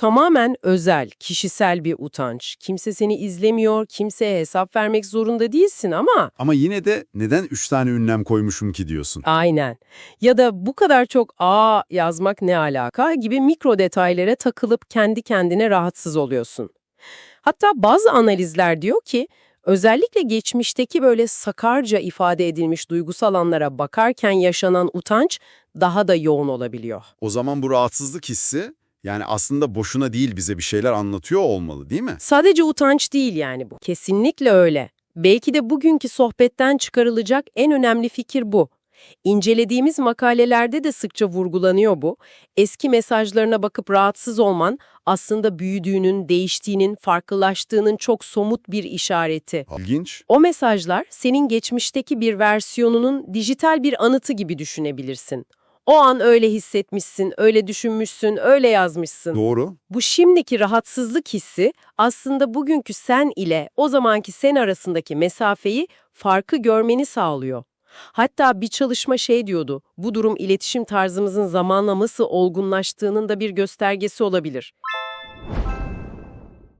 tamamen özel, kişisel bir utanç. Kimse seni izlemiyor, kimseye hesap vermek zorunda değilsin ama Ama yine de neden üç tane ünlem koymuşum ki diyorsun? aynen. Ya da bu kadar çok aa yazmak ne alaka gibi mikro detaylara takılıp kendi kendine rahatsız oluyorsun. Hatta bazı analizler diyor ki özellikle geçmişteki böyle sakarca ifade edilmiş duygusal anlara bakarken yaşanan utanç daha da yoğun olabiliyor. O zaman bu rahatsızlık hissi yani aslında boşuna değil bize bir şeyler anlatıyor olmalı değil mi? Sadece utanç değil yani bu. Kesinlikle öyle. Belki de bugünkü sohbetten çıkarılacak en önemli fikir bu. İncelediğimiz makalelerde de sıkça vurgulanıyor bu. Eski mesajlarına bakıp rahatsız olman aslında büyüdüğünün, değiştiğinin, farklılaştığının çok somut bir işareti. İlginç. O mesajlar senin geçmişteki bir versiyonunun dijital bir anıtı gibi düşünebilirsin. O an öyle hissetmişsin, öyle düşünmüşsün, öyle yazmışsın. Doğru. Bu şimdiki rahatsızlık hissi aslında bugünkü sen ile o zamanki sen arasındaki mesafeyi, farkı görmeni sağlıyor. Hatta bir çalışma şey diyordu, bu durum iletişim tarzımızın zamanla nasıl olgunlaştığının da bir göstergesi olabilir.